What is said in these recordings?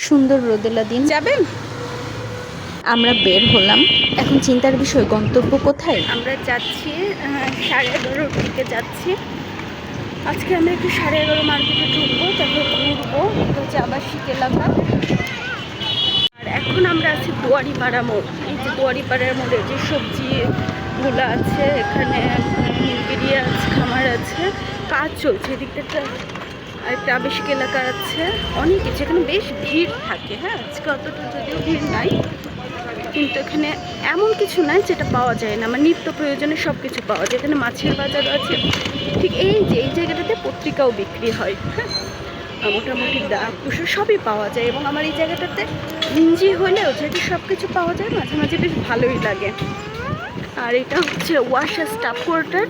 সুন্দর রোদেলা দিন। যাবেন? আমরা বের হলাম। এখন চিন্তার বিষয় গন্তব্য কোথায়? আমরা যাচ্ছি সাড়ে এগারোর দিকে যাচ্ছি। আজকে আমরা একটু সাড়ে এগারো মার্কেটে ঢুকবো তারপর ঘুরবো। এটা হচ্ছে আবাসিক এলাকা আর এখন আমরা আছি দুয়ারিপাড়া মোড়। এই যে দুয়ারিপাড়ার মোড়ে যে সবজিগুলো আছে এখানে মুরগিরি আছে খামার আছে কাজ চলছে এদিকটা একটা আবাসিক এলাকা আছে। অনেক কিছু, এখানে বেশ ভিড় থাকে হ্যাঁ? আজকে অতটা যদিও ভিড় নাই। কিন্তু এখানে এমন কিছু নাই যেটা পাওয়া যায় না। আমার নিত্য প্রয়োজনে সব কিছু পাওয়া যায়। এখানে মাছের বাজার আছে। ঠিক এই যে, এই জায়গাটাতে পত্রিকাও বিক্রি হয় হ্যাঁ? মোটামুটি দা কুসুর সবই পাওয়া যায়। এবং আমার এই জায়গাটাতে ইঞ্জি হলেও যেহেতু সব কিছু পাওয়া যায়, মাঝে মাঝে বেশ ভালোই লাগে। আর এটা হচ্ছে ওয়াশা স্টাফ কোয়ার্টার।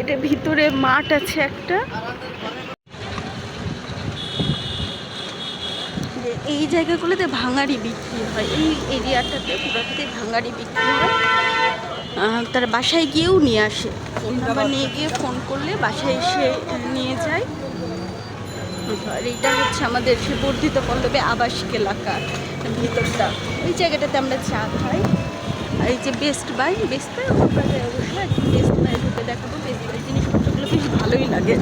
এটা ভিতরে মাঠ আছে একটা। এই জায়গাগুলোতে ভাঙাড়ি বিক্রি হয়, এই এরিয়াটাতে পুরোটাতে ভাঙাড়ি বিক্রি হয়। তারা বাসায় গিয়েও নিয়ে আসে। ফোন নিয়ে গিয়ে ফোন করলে বাসায় এসে নিয়ে যায়। আর এইটা হচ্ছে আমাদের সে বর্ধিত পল্লবে আবাসিক এলাকা ভিতরটা। ওই জায়গাটাতে আমরা চা খাই। আর এই যে বেস্ট বাই বেস্ট বাই অবশ্যই বেস্ট বাই দেখাবো জিনিসপত্রগুলো বেশ ভালোই লাগে।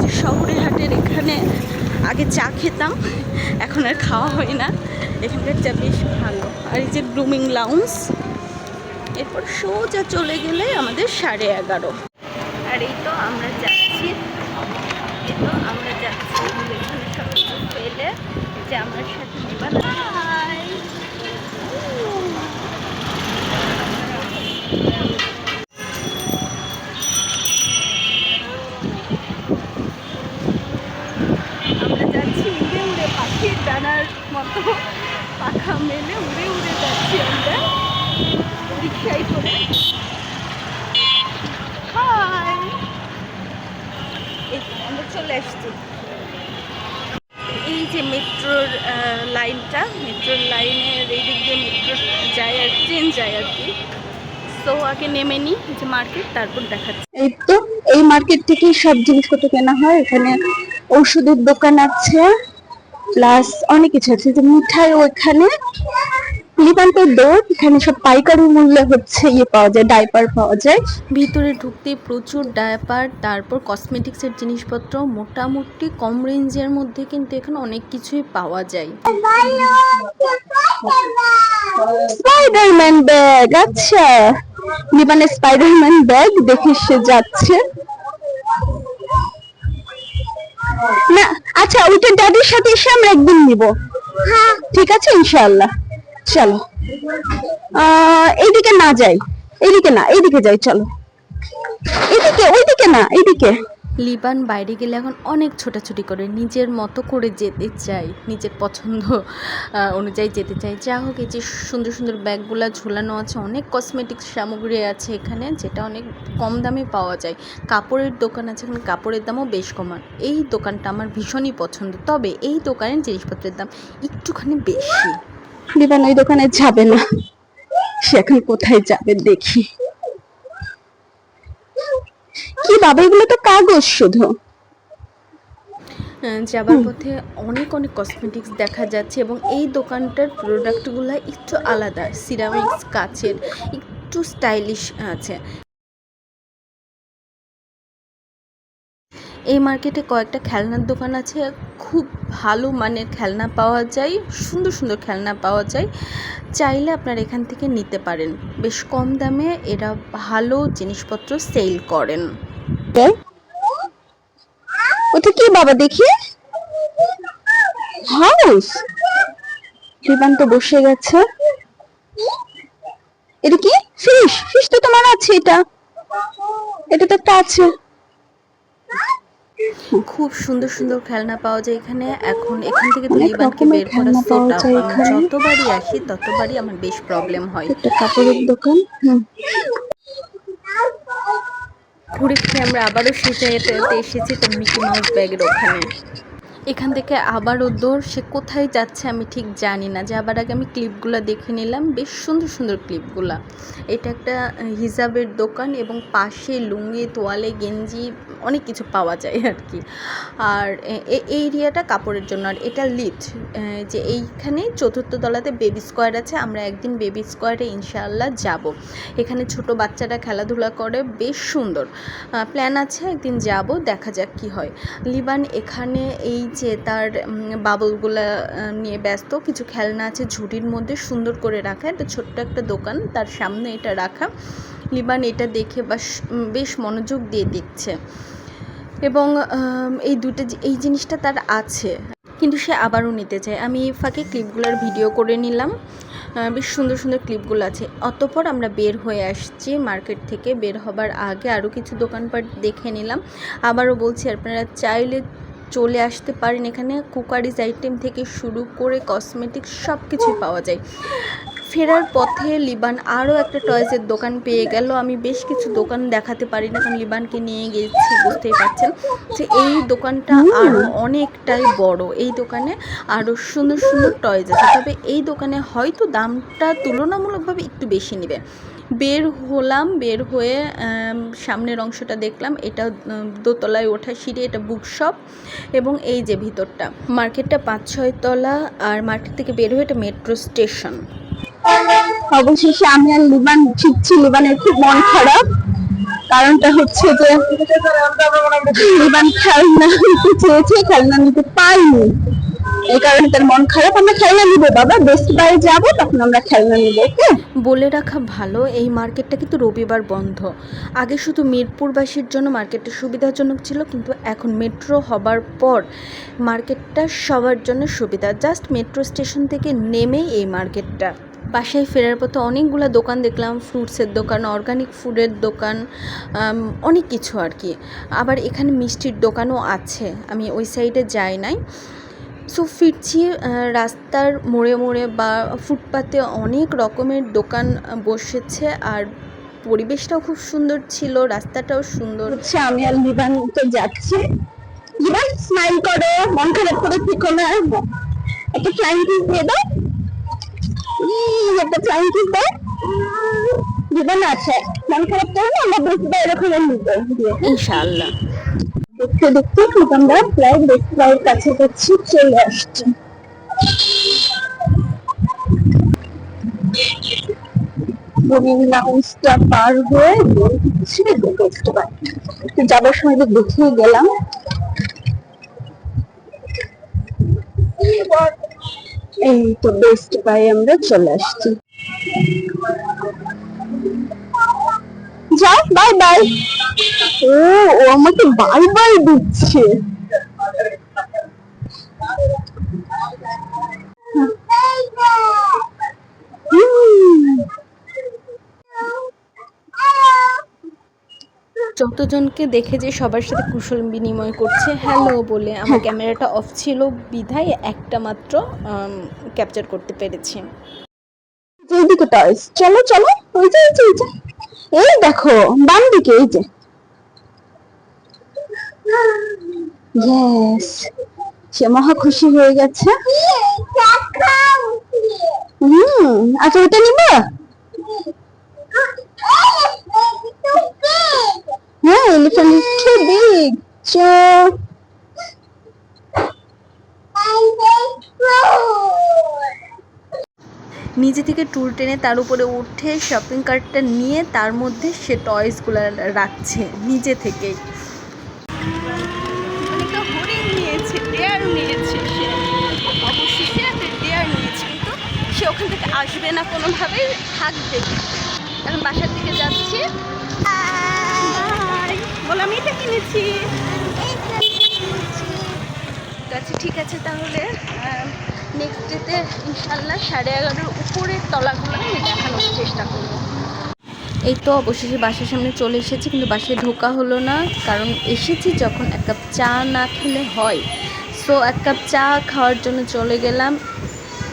যে শহরে হাটের এখানে আগে চা খেতাম, এখন আর খাওয়া হয় না। এখানকার চা বেশ ভালো। আর এই যে গ্রুমিং লাউন্স এরপর সোজা চলে গেলে আমাদের সাড়ে এগারো। আর এই তো আমরা যাচ্ছি এই তো আমরা যাচ্ছি এখানে সব কিছু পেলে যে আমার সাথে নিবা হাই আমরা যাচ্ছি উড়ে উড়ে পাখির ডানার মতো পাখা মেলে উড়ে উড়ে যাচ্ছি আমরা রিক্সায় করে হাই এই তো আমরা এই যে মেট্রোর লাইনটা, মেট্রোর লাইনের এই দিয়ে মেট্রো যায় আর ট্রেন যায় আর কি। তো আগে নেমে নিই যে মার্কেট, তারপর দেখাচ্ছি। এই তো, এই মার্কেট থেকেই সব জিনিসপত্র কেনা হয়। এখানে ওষুধের দোকান আছে, প্লাস অনেক কিছু আছে। যে মিঠাই ওইখানে লিপান্তের দোর এখানে সব পাইকারি মূল্যে হচ্ছে ইয়ে পাওয়া যায় ডাইপার পাওয়া যায়। ভিতরে ঢুকতে প্রচুর ডায়াপার তারপর কসমেটিক্সের জিনিসপত্র মোটামুটি কম রেঞ্জের মধ্যে কিন্তু এখানে অনেক কিছুই পাওয়া যায়। স্পাইডারম্যান ব্যাগ আচ্ছা। লিবানের স্পাইডারম্যান ব্যাগ দেখে সে যাচ্ছে। না আচ্ছা ওইটা ড্যাডির সাথে এসে আমরা একদিন নিব। ঠিক আছে ইনশাআল্লাহ। চলো। এইদিকে না যাই। এইদিকে না, এইদিকে যাই, চলো। এইদিকে, ওইদিকে না, এইদিকে। লিবান বাইরে গেলে এখন অনেক ছোটাছুটি করে, নিজের মতো করে যেতে চাই নিজের পছন্দ অনুযায়ী যেতে চাই যা হোক, এই যে সুন্দর সুন্দর ব্যাগগুলো ঝুলানো আছে, অনেক কসমেটিক্স সামগ্রী আছে এখানে, যেটা অনেক কম দামে পাওয়া যায়। কাপড়ের দোকান আছে, এখানে কাপড়ের দামও বেশ কমান এই দোকানটা আমার ভীষণই পছন্দ। তবে এই দোকানের জিনিসপত্রের দাম একটুখানি বেশি। লিবান ওই দোকানে যাবে না। সে এখন কোথায় যাবে দেখি। কি বাবা এগুলো তো কাগজ শুধু। আহ, যাবার পথে অনেক অনেক কসমেটিক্স দেখা যাচ্ছে এবং এই দোকানটার প্রোডাক্টগুলো একটু আলাদা। সিরামিক্স কাচের একটু স্টাইলিশ আছে। এই মার্কেটে কয়েকটা খেলনার দোকান আছে। খুব ভালো মানের খেলনা পাওয়া যায়, সুন্দর সুন্দর খেলনা পাওয়া যায়। চাইলে আপনারা এখান থেকে নিতে পারেন। বেশ কম দামে এরা ভালো জিনিসপত্র সেল করেন। ওটা কি বাবা দেখি? হাউস? লিবান তো বসে গেছে। এটা কি? ফিশ ফিশ তো তোমার আছে এটা। এটা তো একটা আছে। খুব সুন্দর সুন্দর খেলনা পাওয়া যায় এখানে। এখন এখান থেকে তো অনেক বের করা এখানে। যতবারই আসি ততবারই আমার বেশ প্রবলেম হয়। একটা কাপড়ের দোকান ঘুরে ফিরে আমরা আবারও জায়গাটাতে এসেছি তো মিকি মাউস ব্যাগের ওখানে। এখান থেকে আবারও দৌড় সে কোথায় যাচ্ছে আমি ঠিক জানি না। যাবার আগে আমি ক্লিপগুলো দেখে নিলাম বেশ সুন্দর সুন্দর ক্লিপগুলা এটা একটা হিজাবের দোকান এবং পাশে লুঙ্গি তোয়ালে গেঞ্জি অনেক কিছু পাওয়া যায় আর কি। আর এই এরিয়াটা কাপড়ের জন্য। আর এটা লিট যে এইখানে চতুর্থ তলাতে বেবি স্কোয়ার আছে, আমরা একদিন বেবি স্কোয়ারে ইনশাআল্লাহ যাব। এখানে ছোট বাচ্চারা খেলাধুলা করে, বেশ সুন্দর। প্ল্যান আছে, একদিন যাব, দেখা যাক কি হয়। লিবান এখানে এই যে তার বাবলগুলা নিয়ে ব্যস্ত, কিছু খেলনা আছে ঝুড়ির মধ্যে সুন্দর করে রাখা এটা ছোট্ট একটা দোকান তার সামনে এটা রাখা। লিবান এটা দেখে বাস বেশ মনোযোগ দিয়ে দেখছে। এবং এই দুটো এই জিনিসটা তার আছে। কিন্তু সে আবারও নিতে চায়। আমি ফাঁকে ক্লিপগুলোর ভিডিও করে নিলাম। বেশ সুন্দর সুন্দর ক্লিপগুলো আছে। অতপর আমরা বের হয়ে আসছি মার্কেট থেকে। বের হবার আগে আরও কিছু দোকানপাট দেখে নিলাম। আবারও বলছি, আপনারা চাইলে চলে আসতে পারেন এখানে। কুকারিজ আইটেম থেকে শুরু করে কসমেটিক্স সব কিছুই পাওয়া যায়। ফেরার পথে লিবান আরও একটা টয়েসের দোকান পেয়ে গেল। আমি বেশ কিছু দোকান দেখাতে পারি না কারণ লিবানকে নিয়ে গেছি বুঝতেই পারছেন। যে এই দোকানটা আরও অনেকটাই বড়। এই দোকানে আরও সুন্দর সুন্দর টয়েস আছে। তবে এই দোকানে হয়তো দামটা তুলনামূলকভাবে একটু বেশি নেবে। বের হলাম বের হয়ে সামনের অংশটা দেখলাম। এটা দোতলায় ওঠা সিঁড়ি এটা বুক শপ এবং এই যে ভিতরটা। মার্কেটটা পাঁচ ছয় তলা আর মার্কেট থেকে বের হয়ে এটা মেট্রো স্টেশন। অবশেষে আমি আর লিবান ফিরছি লিবানের খুব মন খারাপ। কারণটা হচ্ছে যে, লিবান খেলনা নিতে চেয়েছে, খেলনা নিতে পাইনি এই কারণে তার মন খারাপ। আমরা খেলনা নিবো বাবা বেস্ট বাই যাব, তখন আমরা খেলনা নিবো ওকে বলে রাখা ভালো, এই মার্কেটটা কিন্তু রবিবার বন্ধ। আগে শুধু মিরপুরবাসীর জন্য মার্কেটটা সুবিধাজনক ছিল, কিন্তু এখন মেট্রো হবার পর মার্কেটটা সবার জন্য সুবিধা। জাস্ট মেট্রো স্টেশন থেকে নেমেই এই মার্কেটটা। বাসায় ফেরার পথে অনেকগুলো দোকান দেখলাম ফ্রুটসের দোকান অর্গানিক ফুডের দোকান অনেক কিছু আর কি। আবার এখানে মিষ্টির দোকানও আছে, আমি ওই সাইডে যাই নাই। সো ফিরছি রাস্তার মোড়ে মোড়ে বা ফুটপাতে অনেক রকমের দোকান বসেছে আর পরিবেশটাও খুব সুন্দর ছিল, রাস্তাটাও সুন্দর। হচ্ছে আমি আর লিবান তো যাচ্ছি। লিবান স্মাইল করো, মন খারাপ করে থেকো না। একটা ফ্লাইং দিয়ে দাও। একটা ফ্লাইং কিস আছে মন খারাপ আমরা ইনশাআল্লাহ। দেখতে দেখতে ঠিক আমরা প্রায় বেশি বাইরের কাছে যাচ্ছি চলে আসছি। লাউন্সটা পার হয়ে বেরোচ্ছি দেখতে পাই যাবার সময় তো দেখেই গেলাম। এই তো বেস্ট বাই আমরা চলে আসছি। যাও বাই বাই ও ও আমাকে বাই বাই দিচ্ছে। যতজনকে দেখে যে সবার সাথে কুশল বিনিময় করছে হ্যালো বলে আমার ক্যামেরাটা অফ ছিল। বিধায় একটা মাত্র ক্যাপচার করতে পেরেছি। এইদিকে টয়স চলো চলো। ওই এই যে, এই যে। এই দেখো বাম দিকে এই যে। ইয়েস সে মহা খুশি হয়ে গেছে। হুম আচ্ছা ওটা নিবা হ্যাঁ elephant is too big so নিজে থেকে টুল টেনে তার উপরে উঠে শপিং কার্টটা নিয়ে তার মধ্যে সে টয়েসগুলো রাখছে নিজে থেকেই নিয়েছে সে। ওখান থেকে আসবে না কোনোভাবেই থাকবে। এখন বাসার দিকে যাচ্ছি। Bye. আমি এটা কিনেছি। আছে ঠিক আছে তাহলে। নেক্সট ডেতে ইনশাল্লাহ সাড়ে এগারোর উপরের তলাগুলো আমি দেখানোর চেষ্টা করব। এই তো অবশেষে বাসার সামনে চলে এসেছি, কিন্তু বাসায় ঢোকা হলো না, কারণ এসেছি যখন এক কাপ চা না খেলে হয়। সো এক কাপ চা খাওয়ার জন্য চলে গেলাম।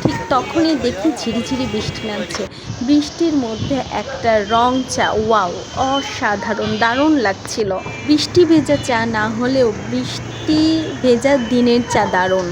ঠিক তখনই দেখি ঝিরিঝিরি বৃষ্টি নামছে। বৃষ্টির মধ্যে একটা রং চা, ওয়াও, অসাধারণ, দারুণ লাগছিল। বৃষ্টি ভেজা চা না হলেও বৃষ্টি ভেজা দিনের চা দারুণ।